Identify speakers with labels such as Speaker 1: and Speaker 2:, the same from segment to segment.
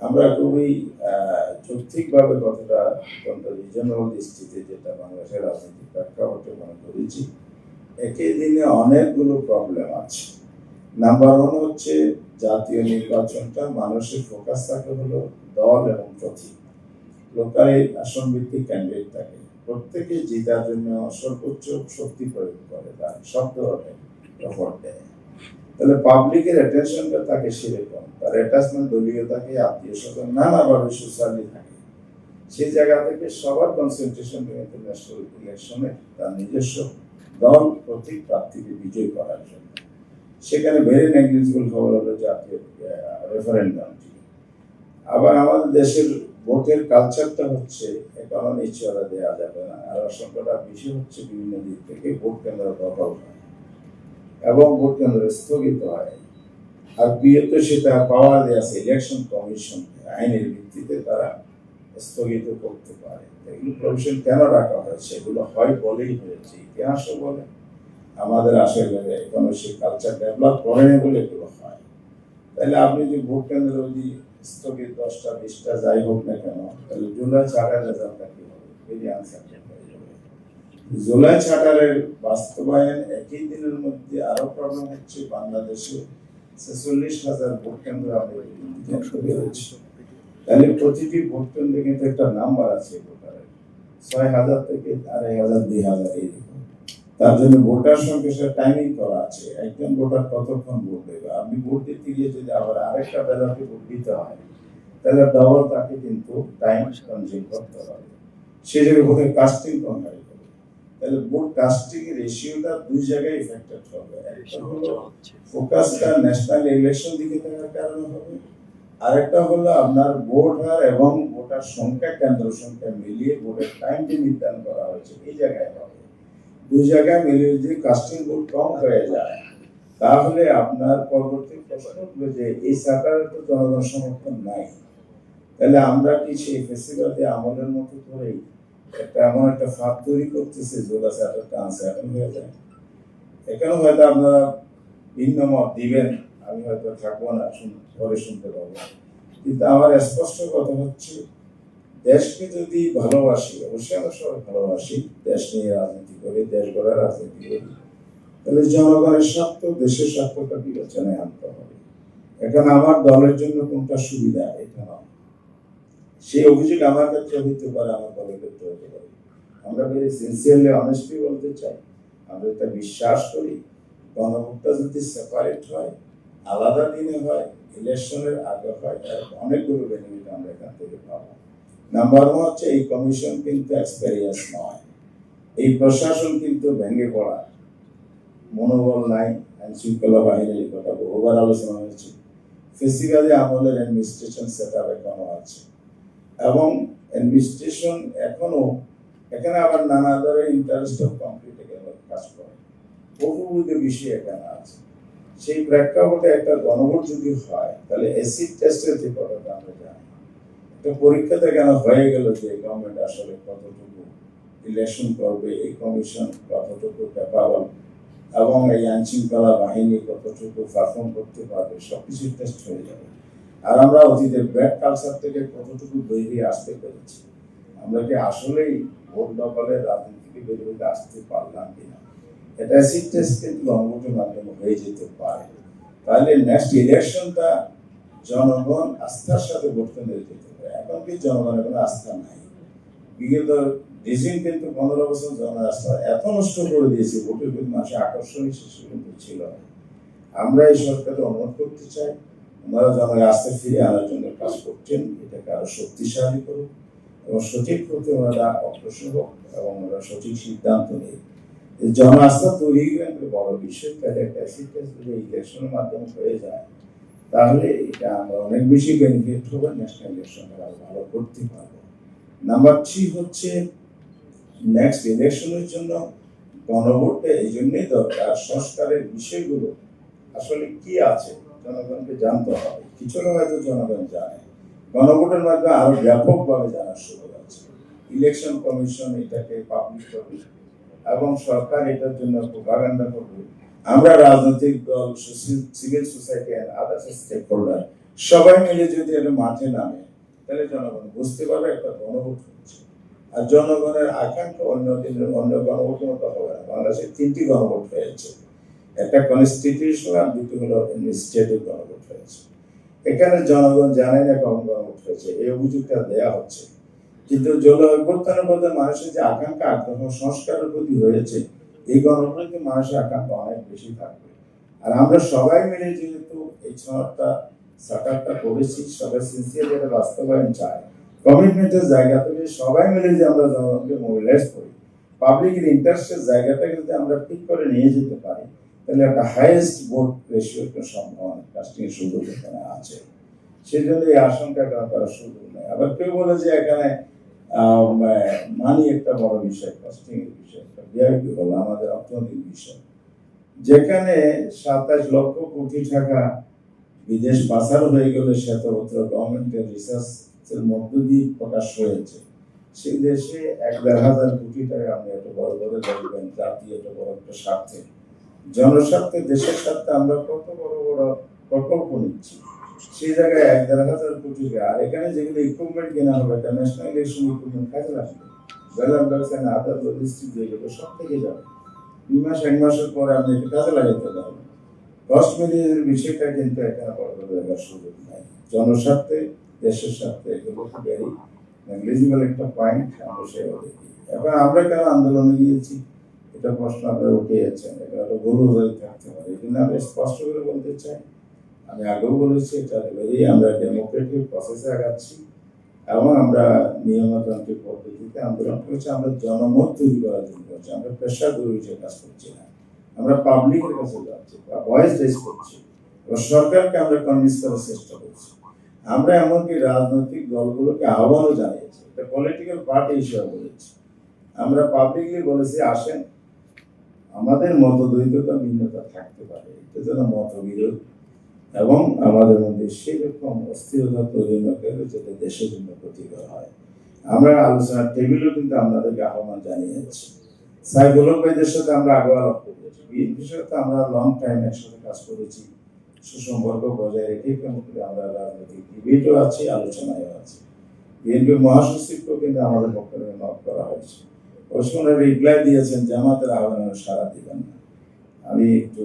Speaker 1: আমরা খুবই যৌক্তিকভাবে কতটা অত্যন্ত রিজনেবল দৃষ্টিতে যেটা বাংলাদেশের রাজনৈতিক প্রেক্ষাপটে মনে করেছি, একই দিনে অনেকগুলো প্রবলেম আছে। নাম্বার ওয়ান হচ্ছে জাতীয় নির্বাচনটা মানুষের ফোকাস থাকে হলো দল এবং প্রতীক। লোকালে আসন ভিত্তিক ক্যান্ডিডেট থাকে। প্রত্যেকে জেতার জন্য সর্বোচ্চ শক্তি প্রয়োগ করে, তার সব ধরনের দেয়। তাহলে পাবলিকের অ্যাটেনশনটা থাকে সেরকম। তার অ্যাটাচমেন্ট দলীয় থাকে, আত্মীয় স্বজন, নানাভাবে সোশ্যালি থাকে। সেই জায়গা থেকে সবার কনসেন্ট্রেশন কিন্তু ন্যাশনাল ইলেকশনে তার নিজস্ব দল, প্রতীক প্রার্থীকে বিজয় করার জন্য। সেখানে ভেরি নেগলিজিবল খবর হলো জাতীয় রেফারেন্ডামটি আবার আমাদের দেশের ভোটের কালচারটা হচ্ছে, এখনও নিশ্চয়তা দেওয়া যাবে না। আর আশঙ্কাটা বেশি হচ্ছে বিভিন্ন দিক থেকে ভোট কেন্দ্র দখল হয়। এবং ভোট কেন্দ্র স্থগিত হয়। আর বিয়েতে সেটা পাওয়ার দেওয়া ইলেকশন কমিশন আইনের ভিত্তিতে তারা স্থগিত করতে পারে। এগুলো প্রভিশন কেন রাখা হয়েছে এগুলো হয় বলেই হয়েছে, ইতিহাসও বলে। আমাদের আসলে এখনও সেই কালচার ডেভেলপ করে করেনি বলে এগুলো হয়। তাহলে আপনি যে ভোট কেন্দ্র যদি স্থগিত দশটা, বিশটা যাই হোক না কেন, তাহলে জুলাই ছাড়ার রেজাল্টটা কি হবে? হয়ে যাবে জুলাই ছাড়ারের বাস্তবায়ন একই দিনের মধ্যে আরও প্রবলেম হচ্ছে বাংলাদেশে ছেচল্লিশ হাজার ভোট কেন্দ্র তাহলে প্রতিটি ভোট কেন্দ্রে কিন্তু একটা নাম্বার আছে ভোটারের। ছয় হাজার থেকে আড়াই হাজার, দুই হাজার এইরকম। তার জন্য ভোটার সংখ্যা টাইমিং করা আছে। একজন ভোটার কতক্ষণ ভোট দেবে? আপনি ভোট দিতে গিয়ে যদি আবার আরেকটা ব্যালটে ভোট দিতে হয়, তাহলে ডবল তাকে কিন্তু টাইম কনজিউম করতে হবে। সেই জায়গায় ভোটের কাস্টিং কনভারি করবে তাহলে ভোট কাস্টিং রেশিওটা দুই জায়গায় ইফেক্টেড হবে। একটা হলো ফোকাসটা ন্যাশনাল ইলেকশন দিকে থাকার কারণে হবে। আরেকটা হলো আপনার ভোট হার এবং ভোটার সংখ্যা কেন্দ্র সংখ্যা মিলিয়ে ভোটের টাইম যে নির্ধারণ করা হয়েছে এই জায়গায় হবে। দুই জায়গায় মিলিয়ে যদি কাস্টিং ভোট কম হয়ে যায় তাহলে আপনার পরবর্তী প্রশ্ন উঠবে যে এই সরকারের তো জনগণ সমর্থন নাই। তাহলে আমরা কি সেই ফেসিবাদে আমলের মতো করেই একটা এমন একটা ফাঁদ তৈরি করতেছে যেটা একটা আনসার্টেন হয়ে যায় এখানে হয়তো আপনারা ভিন্ন মত দিবেন, আমি হয়তো থাকব না পরে শুনতে পাবো। কিন্তু আমার স্পষ্ট কথা হচ্ছে, দেশকে যদি ভালোবাসি, অবশ্যই আমরা সবাই ভালোবাসি, দেশ নিয়ে রাজনীতি করি, দেশ গড়ার রাজনীতি করি, তাহলে জনগণের স্বার্থ, দেশের স্বার্থটা বিবেচনায় আনতে হবে। এখন আমার দলের জন্য কোনটা সুবিধা, এটা নয়। সেই অভিযোগ আমার কাছে হইতে পারে, আমার ক্ষেত্রে হতে পারে। আমরা ভেরি সিনসিয়ারলি অনেস্টলি বলতে চাই? আমরা এটা বিশ্বাস করি, গণভোক্তা যদি সেপারেট হয়, আলাদা দিনে হয় ইলেকশনের আগে হয়, তার অনেকগুলো বেনিফিট আমরা এখান থেকে পাবো। নাম্বার ওয়ান হচ্ছে এই কমিশন কিন্তু এক্সপেরিয়েন্স নয়। এই প্রশাসন কিন্তু ভেঙে পড়া। মনোবল নাই, আইন শৃঙ্খলা বাহিনীর কথা বহুবার আলোচনা হয়েছে। ফেসিবাদে আমলের অ্যাডমিনিস্ট্রেশন সেট আপ এখনও আছে। এবং অ্যাডমিনিস্ট্রেশন এখনও এখানে আবার নানা ধরনের ইন্টারেস্ট অফ কমপ্লিট কাজ করে। বহুবিধ বিষয় এখানে আছে। সেই প্রেক্ষাপটে একটা গণভোট যদি হয়, তাহলে অ্যাসিড টেস্টের যে কথাটা আমরা জানি, একটা পরীক্ষাতে কেন হয়ে গেল যে গভর্নমেন্ট আসলে কতটুকু ইলেকশন করবে, এই কমিশন কতটুকু ক্যাপাবল এবং এই আইন শৃঙ্খলা বাহিনী কতটুকু পারফর্ম করতে পারবে সব সবকিছু টেস্ট হয়ে যাবে। আর আমরা অতীতের ব্যাড কালচার থেকে কতটুকু বেরিয়ে আসতে পেরেছি? আমরা কি আসলেই ভোট দখলের রাজনীতি বেরিয়ে আসতে পারলাম কিনা? এটা অ্যাসিড টেস্ট কিন্তু গণভোটের মাধ্যমে হয়ে যেতে পারে। তাহলে নেক্সট ইলেকশনটা জনগণ আস্থার সাথে ভোট কেন্দ্রে যেতে পারে। এখন কি জনগণের কোনো আস্থা নাই? বিগত রিজিম কিন্তু পনেরো বছর জনের আস্থা এত নষ্ট করে দিয়েছে, ভোটের প্রতি মানুষের আকর্ষণই শেষ কিন্তু ছিল না। আমরা এই সরকারকে অনুরোধ করতে চাই ওনারা জনের আস্থা ফিরে আনার জন্য কাজ করছেন, এটাকে আরও শক্তিশালী করুক এবং সঠিক প্রতি ওনারা অগ্রসর হোক এবং ওনারা সঠিক সিদ্ধান্ত নেই এই জন আস্থা তৈরি একটা বড় বিষয় তাহলে একটা টেস্ট যদি ইলেকশনের মাধ্যমে হয়ে যায়, তাহলে এটা আমরা অনেক বেশি বেনিফিট হবে ন্যাশনাল ইলেকশন আরও ভালো করতে পারব। নাম্বার থ্রি হচ্ছে নেক্সট ইলেকশনের জন্য গণভোটটা এই জন্যই দরকার, সংস্কারের বিষয়গুলো আসলে কি আছে? জনগণকে জানতে হবে। কিছুটা হয়তো জনগণ জানে। গণভোটের মাধ্যমে আরও ব্যাপকভাবে জানার সুযোগ আছে। ইলেকশন কমিশন এটাকে পাবলিশ করবে এবং সরকার এটার জন্য প্রোপাগান্ডা করবে। আমরা রাজনৈতিক দল civil society and others stakeholder সবাই মিলে যদি একটা মাঠে নামে, তাহলে জনগণ বুঝতে পারবে একটা গণভোট হচ্ছে। আর জনগণের আকাঙ্ক্ষা অন্য দিনের, অন্য গণভোটের মতো হবে না। বাংলাদেশে তিনটি গণভোট হয়েছে। একটা কনস্টিটিউশনাল দুটি হলো স্টেটের গণভোট হয়েছে এখানে জনগণ জানে না কখন গণভোট হয়েছে এই অভিযোগটা দেয়া হচ্ছে। কিন্তু জল অভ্যুত্থানের মধ্যে মানুষের যে আকাঙ্ক্ষা, আগ্রহ, সংস্কারের প্রতি হয়েছে এই গণভোটে মানুষের আকাঙ্ক্ষা অনেক বেশি থাকবে। আর আমরা সবাই মিলে যেহেতু এই সনদটা সাকারটা করেছি, সবাই সিনসিয়ার এটা বাস্তবায়ন চায় কমিটমেন্টের জায়গা থেকে সবাই মিলে যে আমরা জনগণকে মোবিলাইজ করি। পাবলিকের ইন্টারেস্টের জায়গাটাকে যদি আমরা ঠিক করে নিয়ে যেতে পারি তাহলে একটা হাইয়েস্ট ভোট রেশিও একটা সম্ভাবনা কাস্টিং এর সুযোগ এখানে আছে। সেই জন্য এই আশঙ্কা করার সুযোগ নেই আবার কেউ বলে যে এখানে মানি একটা বড় বিষয় কাস্টিং এর বিষয়, একটা হলো আমাদের অর্থনৈতিক বিষয়। যেখানে সাতাশ লক্ষ কোটি টাকা বিদেশ পাচার হয়ে গেলে শ্বেতপত্র, গভর্নমেন্টের রিসার্চ এর মধ্য দিয়ে প্রকাশ হয়েছে। সেই দেশে এক দেড় হাজার কোটি টাকা আপনি এত বড় বড় জাতীয় এত বড় একটা স্বার্থে। জনস্বার্থে, দেশের স্বার্থে আমরা কত বড় বড় প্রকল্প নিচ্ছি। সেই জায়গায় এক দেড় হাজার কোটি আর এখানে যেগুলো ইকুইপমেন্ট কেনা হবে এটা ন্যাশনাল ইলেকশন ইকুইপমেন্ট কাজে লাগবে ব্যালান্স ব্যবসা আদার লজিস্টিক যেগুলো সব থেকে যাবে। দুই মাস, এক মাসের পরে আপনি এটা কাজে লাগাইতে পারবেন কস্ট মিলিয়ের বিষয়টা কিন্তু এখানে বড় বড় সুযোগ নাই। জনস্বার্থে, দেশের স্বার্থে এগুলো খুব ভেরি নেগলিজিবল একটা পয়েন্ট আমরা এখন আমরা কেন আন্দোলনে গিয়েছি? এটা প্রশ্ন আপনারা উঠিয়েছেন এটা হলো গরু থাকতে পারে। এই আমি স্পষ্ট করে বলতে চাই, আমি আগেও বলেছি, এটা ভেরি আমরা ডেমোক্রেটিক প্রসেসে আগাচ্ছি এবং আমরা নিয়মতান্ত্রিক পদ্ধতিতে আন্দোলন করেছি, আমরা জনমত তৈরি করার জন্য করছি, আমরা পেশা গরু কাজ করছি না। আমরা পাবলিকের কাছে যাচ্ছি, বা ভয়েস রেজ করছি এবার সরকারকে আমরা কনভিন্স করার চেষ্টা করছি। আমরা এমনকি রাজনৈতিক দলগুলোকে আহ্বানও জানিয়েছি, এটা পলিটিক্যাল পার্টি হিসেবে বলেছি। আমরা পাবলিকলি বলেছি, আসেন আমাদের মতদ্বৈততা ভিন্নতা থাকতে পারে, এটা যেন মতবিরোধ এবং আমাদের মধ্যে সেরকম অস্থিরতা তৈরি না করে যেটা দেশের জন্য ক্ষতিকর হয়। আমরা আলোচনার টেবিলও কিন্তু আপনাদেরকে আহ্বান জানিয়েছি। সাইফুল ভাইদের সাথে আমরা আগে আলাপ করেছি। বিএনপির সাথে আমরা লং টাইম একসাথে কাজ করেছি। সুসম্পর্ক বজায় রেখে কেমন করে আমরা রাজনৈতিক ডিবেটও আছি, আলোচনায়ও আছি। বিএনপির মহাসচিবকেও কিন্তু আমাদের পক্ষে নক করা হয়েছে। সময় রিপ্লাই দিয়েছেন জামাতের আহ্বানে সারা দিবেন না। আমি একটু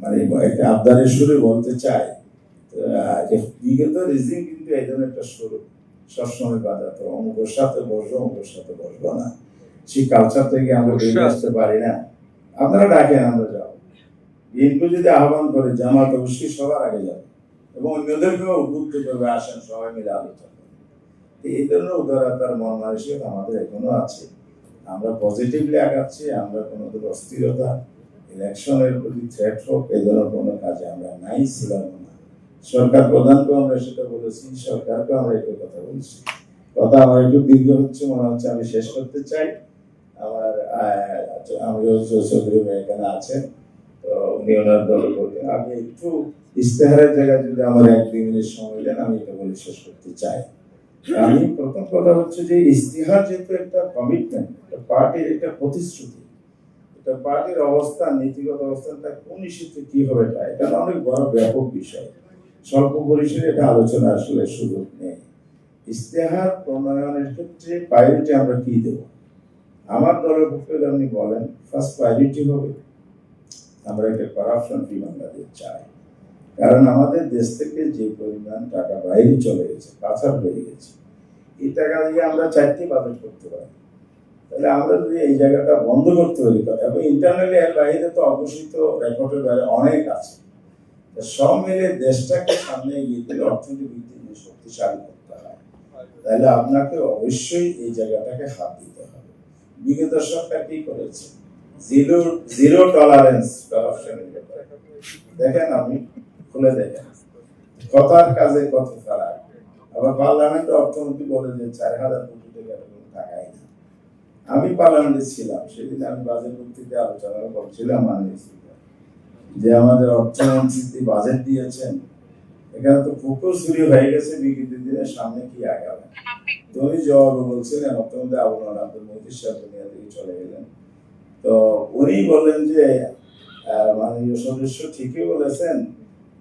Speaker 1: মানে একটা আবদারের সুরে বলতে চাই বিগত রিজিম কিন্তু এই ধরনের একটা সুর সবসময় বাজাতো অমুকের সাথে বসবো অমুকের সাথে বসবো না। সেই কালচার থেকে আমরা বেরিয়ে আসতে পারি না। আপনারা ডাকেন আমরা যাব। বিএনপি যদি আহ্বান করে জামাত অবশ্যই সবার আগে যাবে। এবং অন্যদেরকেও উদ্বুদ্ধ করবে আসেন সবাই মিলে আলোচনা। এই ধরনের উদারতার মন মানসিকতা আমাদের এখনও আছে। আমরা পজিটিভলি আগাচ্ছি, আমরা কোনো অস্থিরতা ইলেকশনের প্রতি থ্রেট হোক, এই ধরনের কোনো কাজে আমরা নাই, ছিলাম না। সরকার প্রধানকেও আমরা সেটা বলেছি, সরকারকেও আমরা একটু কথা বলছি। কথা আমার একটু দীর্ঘ হচ্ছে, মনে হচ্ছে আমি শেষ করতে চাই। আমার আমিও চৌধুরী এখানে আছেন, তো উনি ওনার দল করবেন। আমি একটু ইস্তেহারের জায়গায় যদি আমার এক দুই মিনিট সময় দেন, আমি এটা বলে শেষ করতে চাই। আমি প্রথম কথা হচ্ছে যে ইস্তেহার যেহেতু একটা কমিটমেন্ট পার্টির একটা প্রতিশ্রুতি এটা পার্টির অবস্থান নীতিগত অবস্থানটা কোন ইস্যুতে কি হবে এটা এটা অনেক বড় ব্যাপক বিষয়। স্বল্প পরিসরে এটা আলোচনা আসলে সুযোগ নেই। ইস্তেহার প্রণয়নের ক্ষেত্রে প্রায়োরিটি আমরা কি দেব? আমার দলের পক্ষে আপনি বলেন ফার্স্ট প্রায়োরিটি হবে, আমরা একটা করাপশন ফ্রি বাংলাদেশ চাই। কারণ আমাদের দেশ থেকে যে পরিমাণ টাকা বাইরে চলে গেছে, পাচার হয়ে গেছে, এই টাকা দিয়ে আমরা চারটি বাজেট করতে পারি। তাহলে আমরা যদি এই জায়গাটা বন্ধ করতে পারি, এবং ইন্টারনালি এর বাইরে তো অঘোষিত রেকর্ডের বাইরে অনেক আছে। সব মিলে দেশটাকে সামনে এগিয়ে দিলে অর্থনৈতিক দিক শক্তিশালী করতে হয়। তাহলে আপনাকে অবশ্যই এই জায়গাটাকে হাত দিতে হবে। বিগত সরকার কি করেছে? জিরো জিরো টলারেন্স করাপশনের ব্যাপারে। দেখেন আপনি খুলে দেখেন কথার কাজে কত খারাপ আবার পার্লামেন্ট অর্থমন্ত্রী বলে যে চার হাজার কোটি টাকা টাকাই না। আমি পার্লামেন্টে ছিলাম, সেদিন আমি বাজেট বক্তৃতা আলোচনা করছিলাম যে আমাদের অর্থমন্ত্রী বাজেট দিয়েছেন, এখানে তো পুকুর চুরি হয়ে গেছে বিগত দিনের সামনে কি আগাবে? তুমি জবাবে বলছিলেন অর্থমন্ত্রী আবুল আব্দুল মহিদ সাহেব দুনিয়া থেকে চলে গেলেন। তো উনি বললেন যে মাননীয় সদস্য ঠিকই বলেছেন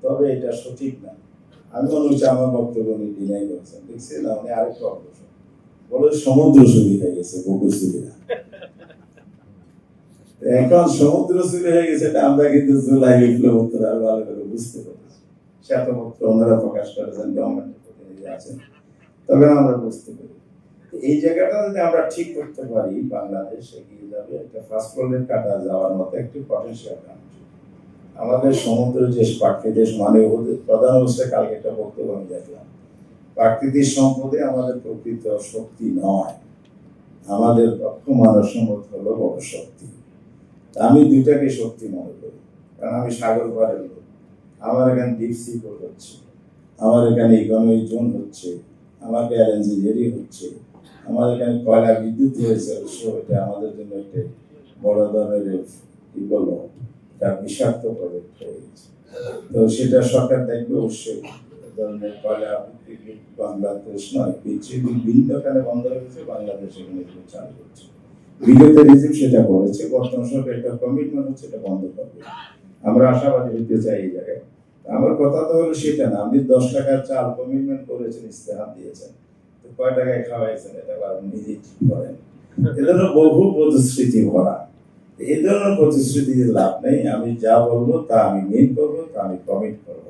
Speaker 1: তবে এটা সঠিক না। আমি মনে হচ্ছে আমার বক্তব্য উনি ডিনাই করেছেন। না, উনি আরেকটু অগ্রসর। বলে সমুদ্র চুরি হয়ে গেছে বকুর চুরি না। এখন সমুদ্র চুরি হয়ে গেছে, এটা আমরা কিন্তু জুলাই বিপ্লব উত্তর আরও ভালো করে বুঝতে পেরেছি শ্বেতপত্র ওনারা প্রকাশ করেছেন গভর্নমেন্টের প্রতিনিধি আছেন। তবে আমরা বুঝতে পারি। এই জায়গাটা যদি আমরা ঠিক করতে পারি, বাংলাদেশ এগিয়ে যাবে। একটা ফার্স্ট ওয়ার্ল্ডের কাটা যাওয়ার মতো একটি পটেনশিয়াল কান্ট্রি আমাদের সমুদ্র যে প্রাকৃতিক মানে ওদের প্রধান অবস্থায় কালকে একটা বক্তব্য আমি দেখলাম। প্রাকৃতিক সম্পদে আমাদের প্রকৃত শক্তি নয়। আমাদের দক্ষ মানব সম্পদ হলো বড় শক্তি। আমি দুইটাকে শক্তি মনে করি, কারণ আমি সাগর পাড়ের লোক। আমার এখানে ডিপ সি হচ্ছে, আমার এখানে ইকোনমিক জোন হচ্ছে, আমাকে গ্যারেঞ্জি জেরি হচ্ছে, আমার এখানে কয়লা বিদ্যুৎ হয়েছে অবশ্য এটা আমাদের জন্য একটা বড় ধরনের, কি একটা বিষাক্ত হয়ে গেছে তো সেটা সরকার দেখবে অবশ্যই। ধরনের কয়লা বাংলাদেশ নয় কারণে বন্ধ হয়ে গেছে বাংলাদেশ এখানে চালু করছে। বিগত রিজিম সেটা করেছে, বর্তমান সরকার একটা কমিটমেন্ট হচ্ছে এটা বন্ধ করবে। আমরা আশাবাদী হতে চাই এই জায়গায়। আমার কথা তো হলো সেটা না, আপনি দশ টাকার চাল কমিটমেন্ট করেছেন, ইস্তেহার দিয়েছেন। তো কয় টাকায় খাওয়াইছেন? এটা আবার নিজেই ঠিক করেন। এ ধরনের বহু প্রতিশ্রুতি ভরা। এই ধরনের প্রতিশ্রুতি লাভ নেই। আমি যা বলব তা আমি মেন করব, তা আমি কমিট করব।